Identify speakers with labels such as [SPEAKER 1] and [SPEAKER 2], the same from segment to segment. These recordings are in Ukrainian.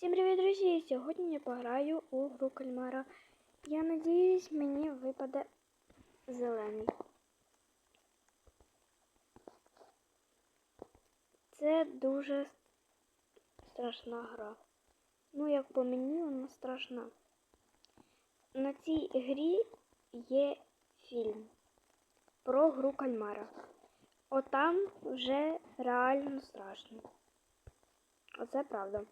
[SPEAKER 1] Всім привіт, друзі! Сьогодні я пограю у гру кальмара. Я надіюсь, мені випаде зелений. Це дуже страшна гра. Ну, як по мені, вона страшна. На цій грі є фільм про гру кальмара. Отам вже реально страшно. Оце правда.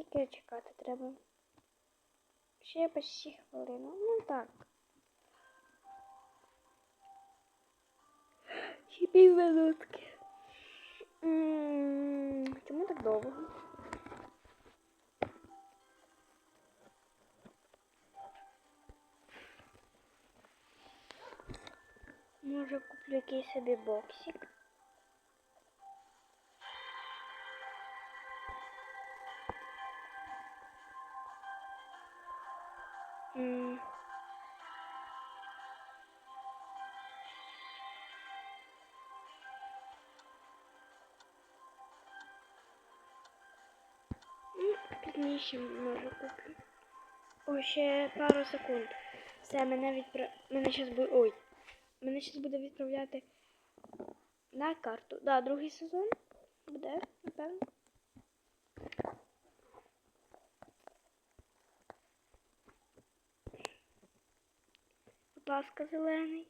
[SPEAKER 1] Скільки чекати треба? Ще почти хвилину. Ну так. Ще пів минутки. Чому так довго? Може куплю якийсь собі боксик. Пізніше може куплю. О, ще пару секунд. Все, мене відпра... Мене зараз буде. Ой. Мене зараз буде відправляти на карту. Да, другий сезон буде, напевно. Будь ласка, зелений.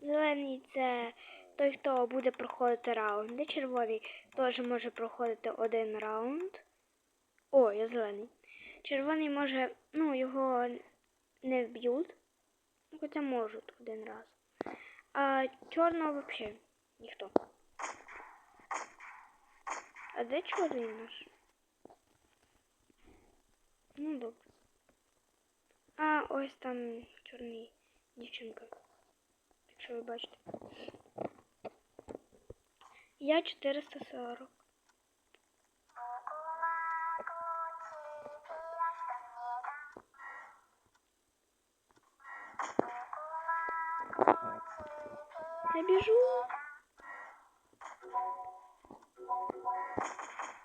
[SPEAKER 1] Зелений це той, хто буде проходити раунди. Червоний теж може проходити один раунд. О, я зелений. Червоний може, ну, його не вб'ють. Хоча можуть один раз. А чорного взагалі ніхто. А де чорний наш? Ну добре. А, ось там чорний дівчинка. Якщо ви бачите. Я 440. Я бежу.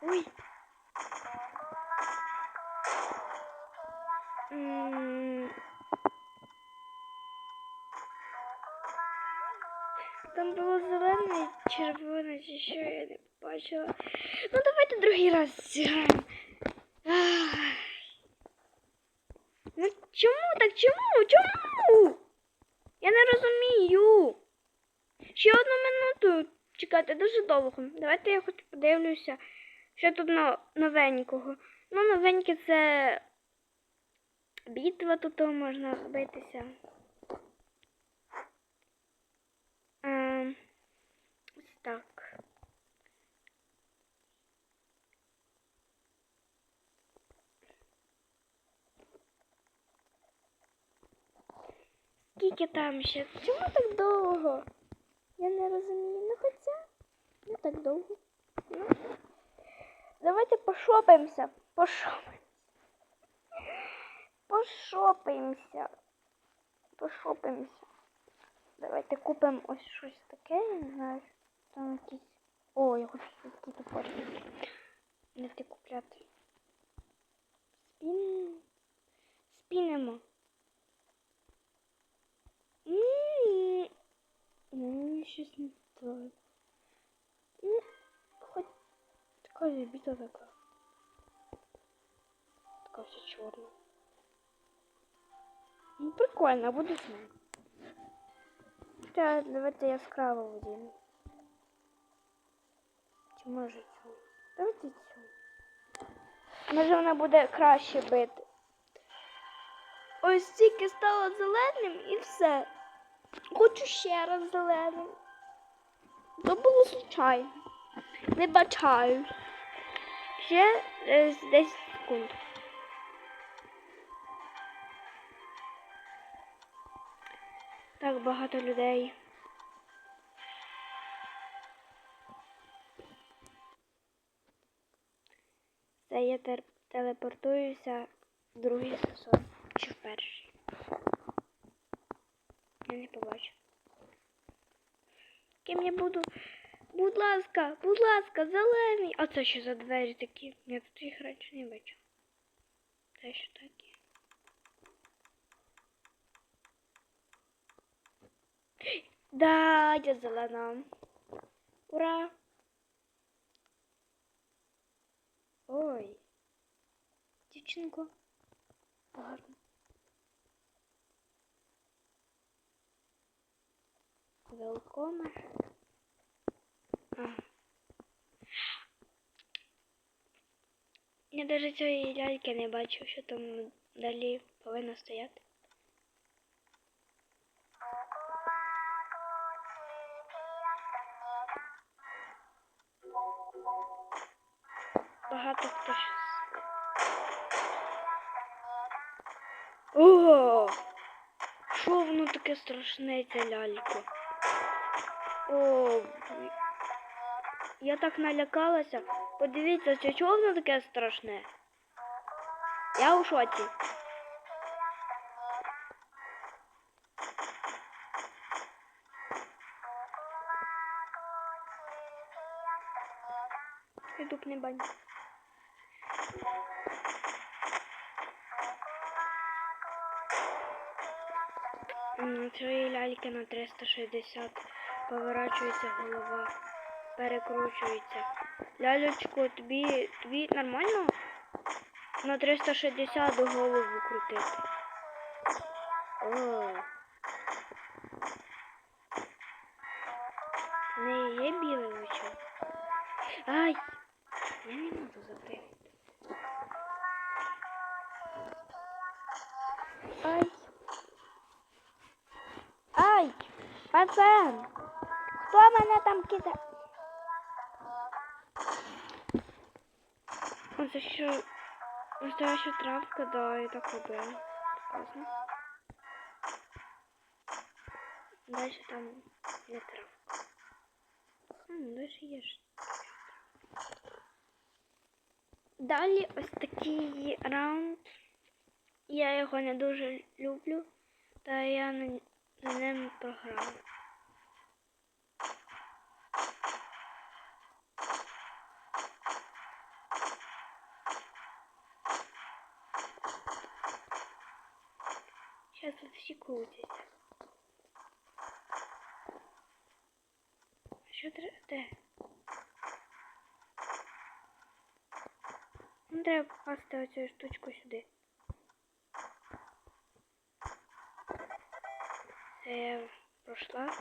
[SPEAKER 1] Ой. Бачила. Ну давайте другий раз зіграємо. Ну чому так? Чому? Чому? Я не розумію. Ще одну минуту чекати дуже довго. Давайте я хоч подивлюся, що тут но- новенького. Ну, новеньке це битва, тут можна битися. Ем, ось так. Скільки там ще? Чому так довго? Я не розумію. Ну хоча не так довго. Ну. Давайте пошопаємося. Пошопаємося. Пошопаємося. Пошопаємося. Давайте купимо ось щось таке, я не знаю. Там якісь. О, я хочу такі топорики. Не ти купляти. Спін. Спінемо. М, Ну, щось не так. Ну, хоч така біда така. Така вся чорна. Ну, прикольно, буду з ним. Хоча, давайте яскраво водіну. Чи може цю? Давайте цю. Може вона буде краще бити. Ось тільки стало зеленим і все. Хочу ще раз зеленим. То було случайно. Не бачаю. Ще е, з 10 секунд. Так багато людей. Це я телепортуюся в другий сезон. Чи в перший. Я не побачу. Ким я буду? Будь ласка, будь ласка, зелений. А це що за двері такі? Я тут їх раніше не бачу. Це що таке? Да, я зелена. Ура! Ой. Дівчинко. Гарно. Велкоме. Я навіть цієї ляльки не бачу, що там далі повинно стояти. Багато хто щось. Ого! Що воно таке страшне, ця лялька? О, я так налякалася. Подивіться, це чого воно таке страшне? Я у шоці. Не бань. Цієї ляльки на 360 поворачується голова, перекручується. Лялечко, тобі, тобі нормально на 360 голову крутити? О. В неї є біле очі? Ай! Я не можу запрягти. Ай! Ай! Пацан! Хто мене там кидає? Оце що настояща травка, да, я так робила. Класно. Дальше там не травка. М, дальше є ж. Далі ось такий раунд. Я його не дуже люблю, та я на, ним програла. Тут. А Що треба? Де? Ну, треба попасти оцю штучку сюди. Це я пройшла.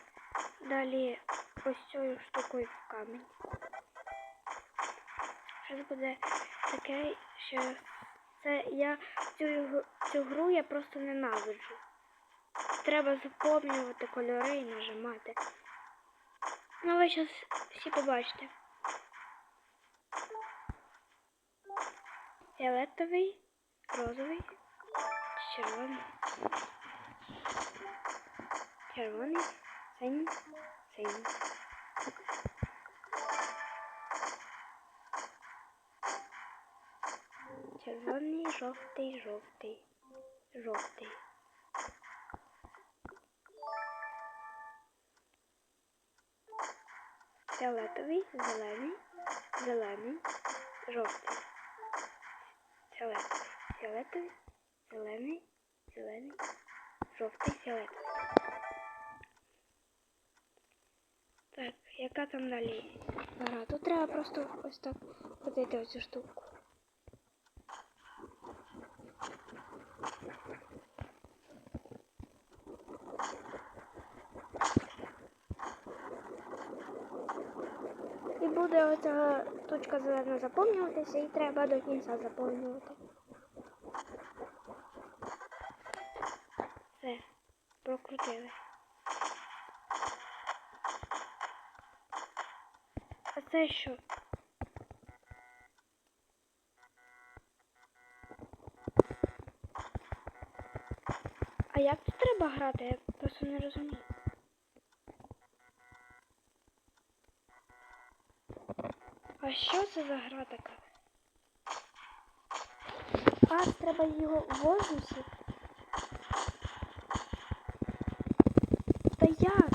[SPEAKER 1] Далі ось цією штукою в камінь. Щось буде таке, що це я цю, цю гру я просто ненавиджу. Треба заповнювати кольори і нажимати. Ну ви зараз всі побачите. Фіолетовий, розовий, червоний. Червоний, синій, синій. Червоний, жовтий, жовтий, жовтий. Фіолетовий, зелений, зелений, жовтий. Фіолетовий, фіолетовий, зелений, зелений, жовтий, фіолетовий. Так, яка там далі гра? Тут треба просто ось так подати оцю штуку. І буде оця точка зелена заповнюватися і треба до кінця заповнювати. Все, прокрутили. А це що? А як тут треба грати? Я просто не розумію. А що це за гра така? А, треба його в. Та як?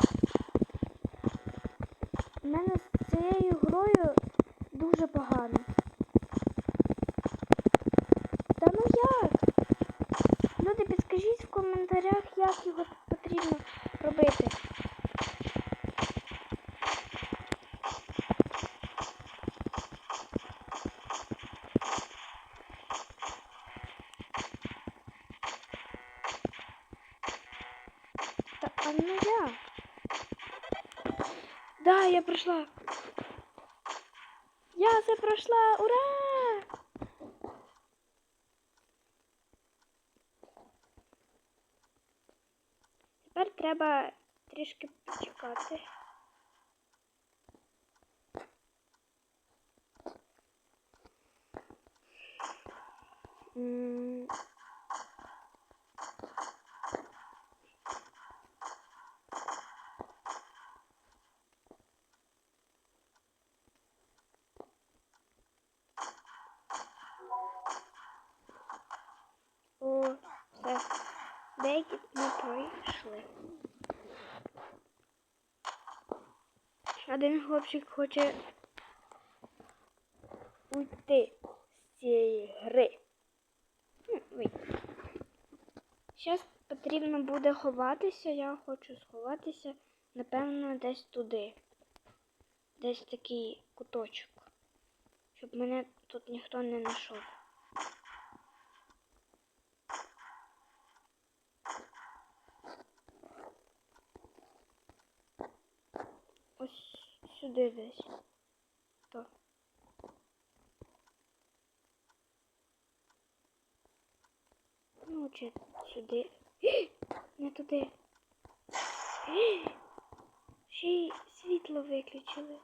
[SPEAKER 1] У мене з цією грою дуже погано. Та ну як? Люди, підскажіть в коментарях, як його Деякі ми пройшли. Один хлопчик хоче уйти з цієї гри. Зараз потрібно буде ховатися. Я хочу сховатися, напевно, десь туди. Десь такий куточок. Щоб мене тут ніхто не знайшов. Ось сюди десь. То. Ну, чи сюди. Не туди. Ще й світло виключили.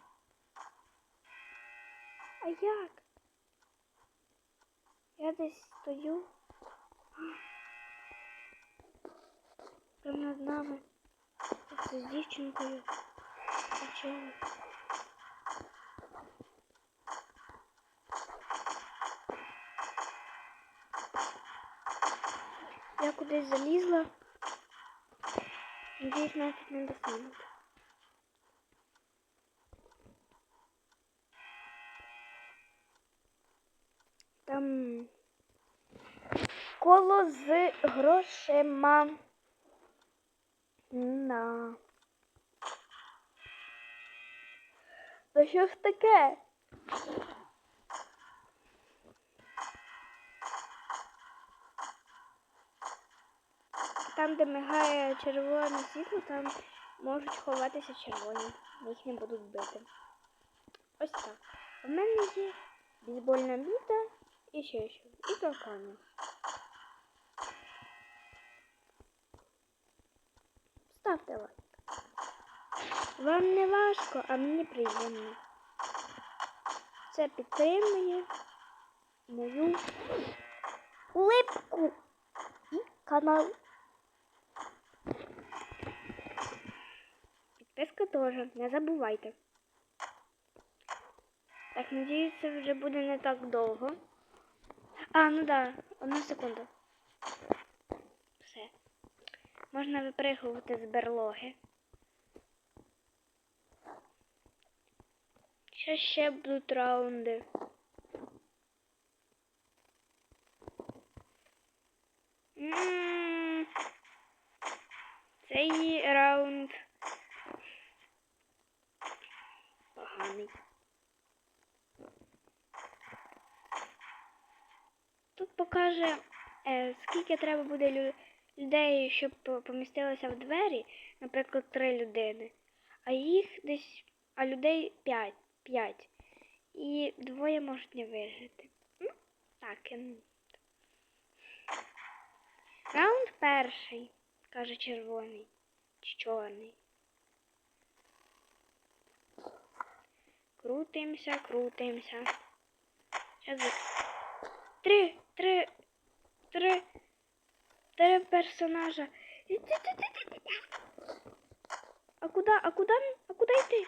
[SPEAKER 1] А як? Я десь стою. Прямо над нами. Це з дівчинкою. Почали. Я кудись залізла. Надіюсь, мене тут не достануть. Там коло з грошима. На. Та що ж таке? Там, де мигає червоне світло, там можуть ховатися червоні. Їх не будуть бити. Ось так. У мене є бейсбольна біта і ще що. І толкання. Ставте лайк. Вам не важко, а мені приємно. Це підтримує мою улипку і канал. Підписка теж, не забувайте. Так, надіюсь, це вже буде не так довго. А, ну да, одну секунду. Все. Можна випригувати з берлоги. Ще ще будуть раунди. М, Цей раунд поганий. Тут покаже, е, скільки треба буде людей, щоб по- помістилося в двері, наприклад, три людини, а їх десь, а людей п'ять. П'ять. І двоє можуть не вижити. Ну, так. Раунд перший, каже червоний. Чи чорний. Крутимося, крутимося. Зараз. Три, три, три, три персонажа. А куди, а куди, а куди йти?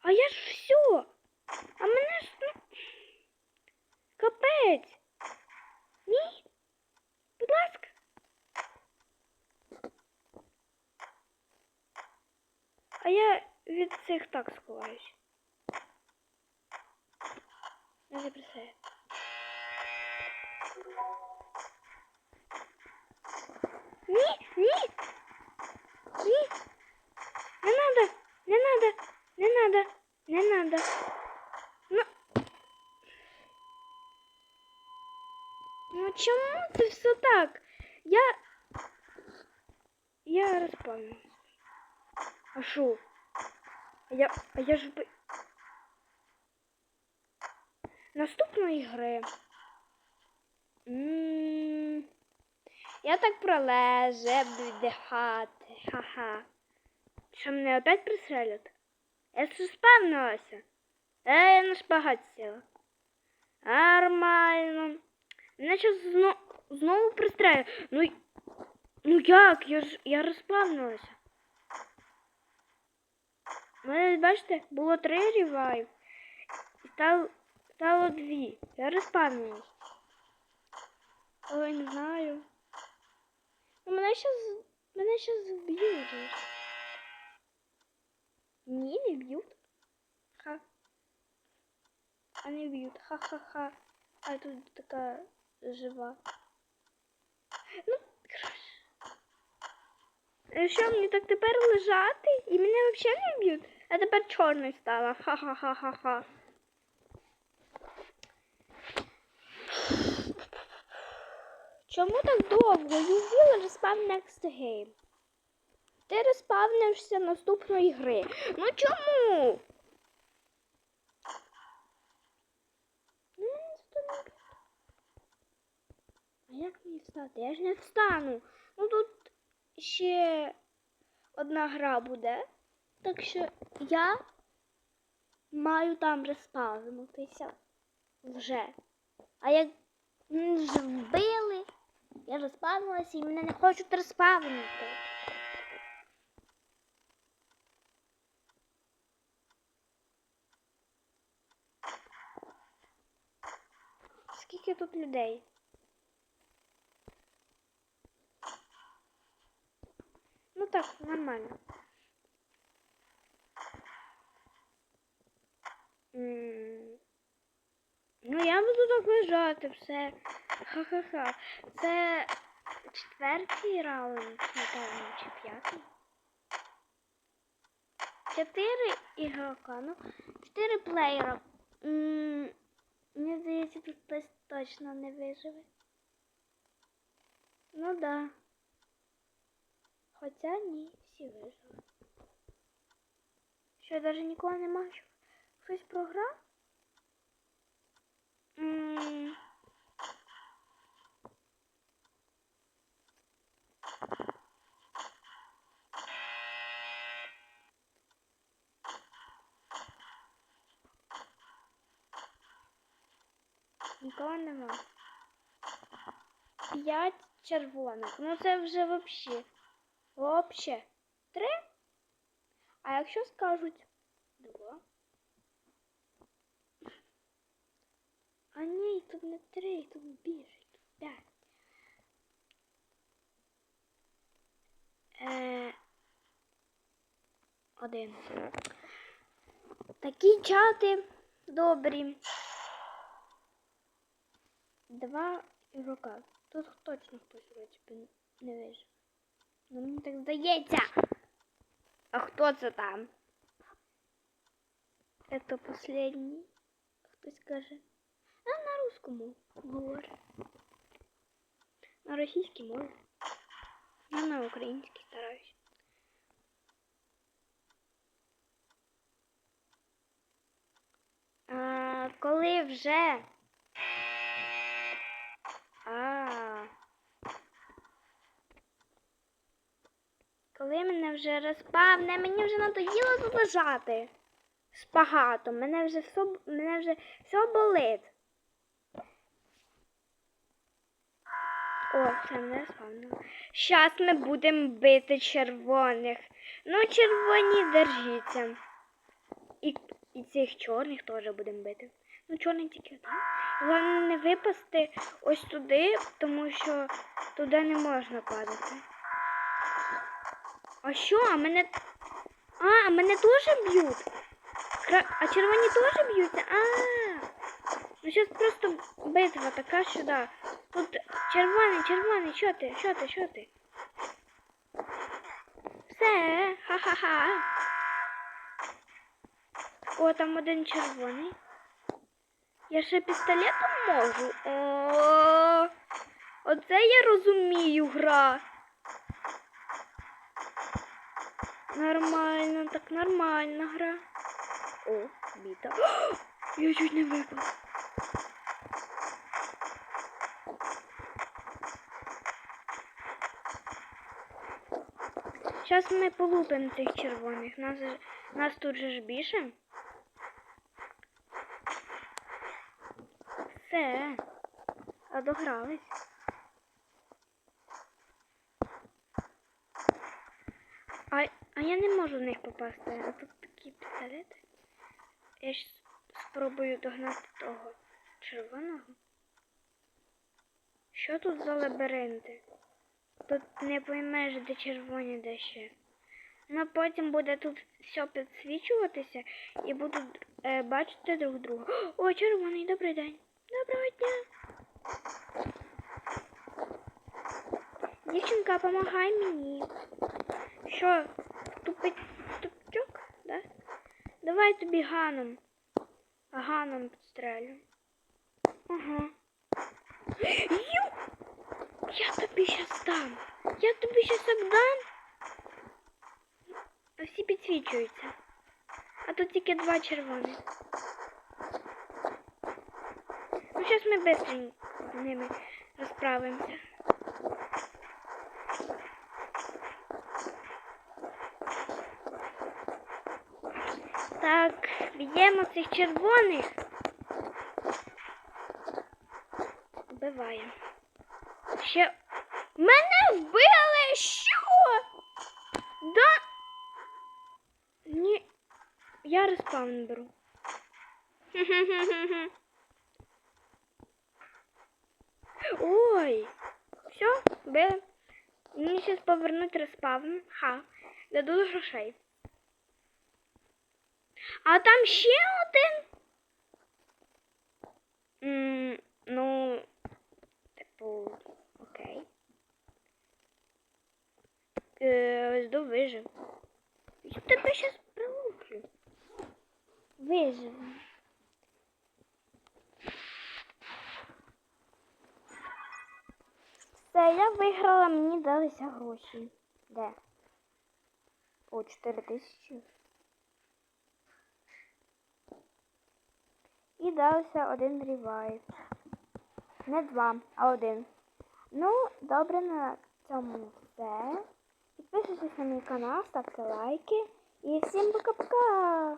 [SPEAKER 1] А я ж все. А мене ж ну. Капець. Ні. Будь ласка. А я від цих так сховаюсь. Не запресаю. Ні, ні. Ні. Не надо, не надо, не надо, не надо. Ну. Ну чому це все так? Я. Я розпавню. А що? Я, а я ж. Наступної гри. М, Я так пролежу, буду віддихати. Ха-ха. Що мене опять пристрелять? Я ж спавнилася. Е, я на шпагат сіла. Нормально. Зараз зно... знову пристрелять. Ну, ну як? Я ж я розпавнилася. У мене, бачите, було три ревайв. І стало, стало дві. Я розпавнилась. Ой, не знаю. Ну, мене щас, мене щас вб'ють. Ні, не б'ють. Ха. А не б'ють. Ха-ха-ха. А тут така жива. Ну, коротше. Що, мені так тепер лежати? І мене взагалі не б'ють? А тепер чорний стала. Ха-ха-ха-ха-ха. Чому так довго? You will respawn next game. Ти респавнишся наступної гри. Ну чому? Ну. А як мені встати? Я ж не встану. Ну тут ще одна гра буде. Так що я маю там респавнутися вже. А як вже вбили, я респавнилася і мене не хочуть респавнити. Скільки тут людей? Ну так, нормально. М, Ну, я буду все. Ха-ха-ха. Це четвертий раунд, напевно, чи п'ятий. Чотири ігрока, ну, чотири плеєра. М, Мені здається, тут хтось точно не виживе. Ну да. Хоча ні, всі вижили. Що, навіть нікого нема? Що? Хтось програв? М. Нікого нема. П'ять червоних. Ну це вже вообще. Вообще. Три? А якщо скажуть два? А ні, тут не три, тут більше, п'ять. Е, один. Такі чати добрі. Два ігрока. Тут точно хтось вроді не вижив. Ну мені так здається. А хто це там? Это последний. Хтось каже. А на русскому говорить. На російській мові. Я на українській стараюсь. А, коли вже? А. Коли мене вже розпавне, мені вже надоїло тут лежати. Спагатом. Мене вже все, мене вже все болить. О, це мене спавнило. Щас ми будемо бити червоних. Ну, червоні держіться. І, і цих чорних теж будемо бити. Ну, чорний тільки там. Головне не випасти ось туди, тому що туди не можна падати. А що? А мене. А, а мене теж б'ють. Кра- А червоні теж б'ються? А. Ну зараз просто битва така сюди. Тут червоний, червоний, що ти? Що ти? Що ти? Все, ха-ха-ха. О, там один червоний. Я ще пістолетом можу. О, оце я розумію гра. Нормально, так нормальна гра. О, біта. Я чуть не випав. Зараз ми полупимо цих червоних. Нас, нас тут же ж більше. Все. А догрались. А, а я не можу в них попасти. А тут такі пістолети. Я ж спробую догнати того червоного. Що тут за лабіринти? Тут не поймеш, де червоні, де ще. Ну потім буде тут все підсвічуватися і будуть е, бачити друг друга. О, червоний, добрий день. Доброго дня. Дівчинка, помагай мені. Що, тупить тупчок, да? Давай тобі ганом. Ганом підстрелю. Ага. Ю! Я тобі щас дам. Я тобі щас так дам. Всі підсвічуються. А тут тільки два червоних. Ну, зараз ми швидко з ними розправимося. Так, б'ємо цих червоних. Вбиваємо. Ще. Мене вбили! Що? Да. Ні. Я респаун беру. Ой. Все, били. Мені зараз повернуть респаун. Ха. Дадуть грошей. А там ще один. М, ну, типу, окей. Е, жду вижив. Я тебе щас прилуплю. Виживу. Все, я виграла, мені гроші. Де? О, 4 тисячі. І дався один ревайв. Не два, а один. Ну, добре, на цьому все. Підписуйтесь на мій канал, ставте лайки. І всім пока-пока!